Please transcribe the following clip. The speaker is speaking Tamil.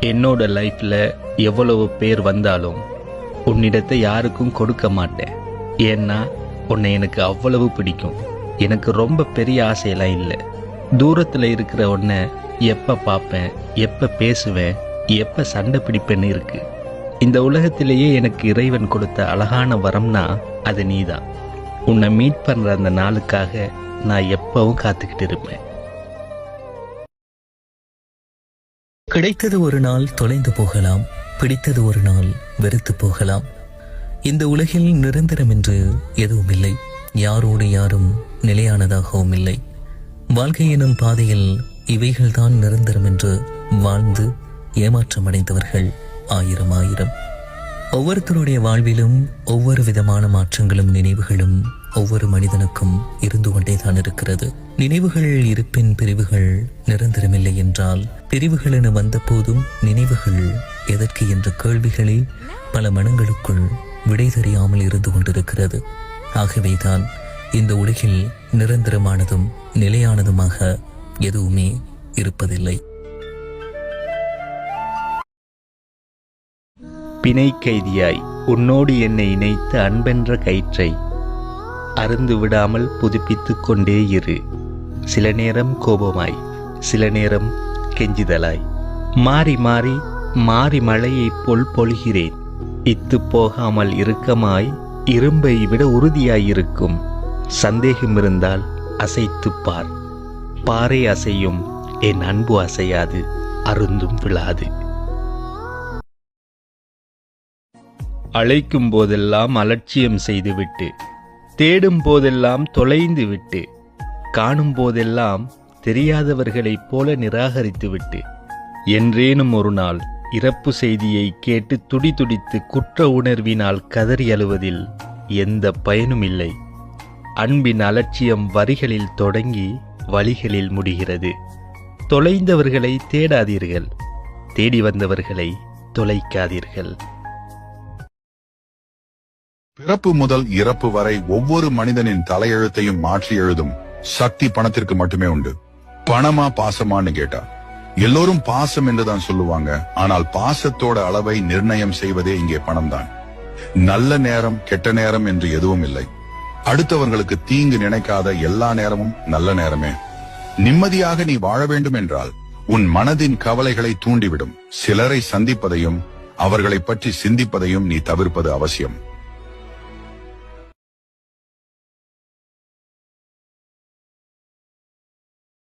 என்னோட லைஃப்ல எவ்வளவு பேர் வந்தாலும் உன்னிடத்தை யாருக்கும் கொடுக்க மாட்டேன். ஏன்னா உன்னை எனக்கு அவ்வளவு பிடிக்கும். எனக்கு ரொம்ப பெரிய ஆசையெல்லாம் இல்லை. தூரத்தில் இருக்கிற உன்னை எப்போ பார்ப்பேன் எப்போ பேசுவேன் எப்போ சண்டை பிடிப்பேன்னு இருக்கு. இந்த உலகத்திலேயே எனக்கு இறைவன் கொடுத்த அழகான வரம்னா அது நீதான். உன்னை மீட் பண்ணுற அந்த நாளுக்காக நான் எப்பவும் காத்துக்கிட்டு இருப்பேன். கிடைத்தது ஒரு நாள் தொலைந்து போகலாம் பிடித்தது ஒரு நாள் வெறுத்து போகலாம். இந்த உலகில் நிரந்தரம் என்று எதுவும் இல்லை யாரோடு யாரும் நிலையானதாகவும் இல்லை. வாழ்க்கை எனும் பாதையில் இவைகள்தான் நிரந்தரம் என்று வாழ்ந்து ஏமாற்றமடைந்தவர்கள் ஆயிரம் ஆயிரம். ஒவ்வொருத்தருடைய வாழ்விலும் ஒவ்வொரு விதமான மாற்றங்களும் நினைவுகளும் ஒவ்வொரு மனிதனுக்கும் இருந்து கொண்டேதான் இருக்கிறது. நினைவுகள் இருப்பின் பிரிவுகள் நிரந்தரமில்லை என்றால் பிரிவுகள் என வந்த போதும் நினைவுகள் எதற்கு என்ற கேள்விகளே பல மனங்களுக்குள் விடை தெரியாமல் இருந்து கொண்டிருக்கிறது. ஆகவேதான் இந்த உலகில் நிரந்தரமானதும் நிலையானதுமாக எதுவுமே இருப்பதில்லை. பிணை கைதியாய் உன்னோடு என்னை இணைத்த அன்பென்ற கயிற்றை அருந்து விடாமல் புதுப்பித்து கொண்டே இரு. சில நேரம் கோபமாய் சில நேரம் கெஞ்சிதலாய். மாறி மாறி மாறி மழையைப் போல் பொழிகிறேன். இத்து போகாமல் இறுக்கமாய் இரும்பை விட உறுதியாயிருக்கும். சந்தேகம் இருந்தால் அசைத்துப் பார். பாறை அசையும் என் அன்பு அசையாது அருந்தும் விழாது. அழைக்கும் போதெல்லாம் அலட்சியம் செய்துவிட்டு தேடும் போதெல்லாம் தொலைந்து விட்டு காணும் போதெல்லாம் தெரியாதவர்களைப் போல நிராகரித்துவிட்டு என்றேனும் ஒரு நாள் இறப்பு செய்தியை கேட்டு துடிதுடித்து குற்ற உணர்வினால் கதறி அழுவதில் எந்த பயனும் இல்லை. அன்பின் அலட்சியம் வரிகளில் தொடங்கி வழிகளில் முடிகிறது. தொலைந்தவர்களை தேடாதீர்கள் தேடி வந்தவர்களை தொலைக்காதீர்கள். பிறப்பு முதல் இறப்பு வரை ஒவ்வொரு மனிதனின் தலையெழுத்தையும் மாற்றி எழுதும் சக்தி பணத்திற்கு மட்டுமே உண்டு. பணமா பாசமான்னு கேட்டா. எல்லோரும் பாசம் என்றுதான் சொல்லுவாங்க. ஆனால் பாசத்தோட அளவை நிர்ணயம் செய்வதே இங்கே பணம் தான் நல்ல நேரம் கெட்ட நேரம் என்று எதுவும் இல்லை. அடுத்தவர்களுக்கு தீங்கு நினைக்காத எல்லா நேரமும் நல்ல நேரமே. நிம்மதியாக நீ வாழ வேண்டும் என்றால் உன் மனதின் கவலைகளை தூண்டிவிடும். சிலரை சந்திப்பதையும் அவர்களை பற்றி சிந்திப்பதையும் நீ தவிர்ப்பது அவசியம்.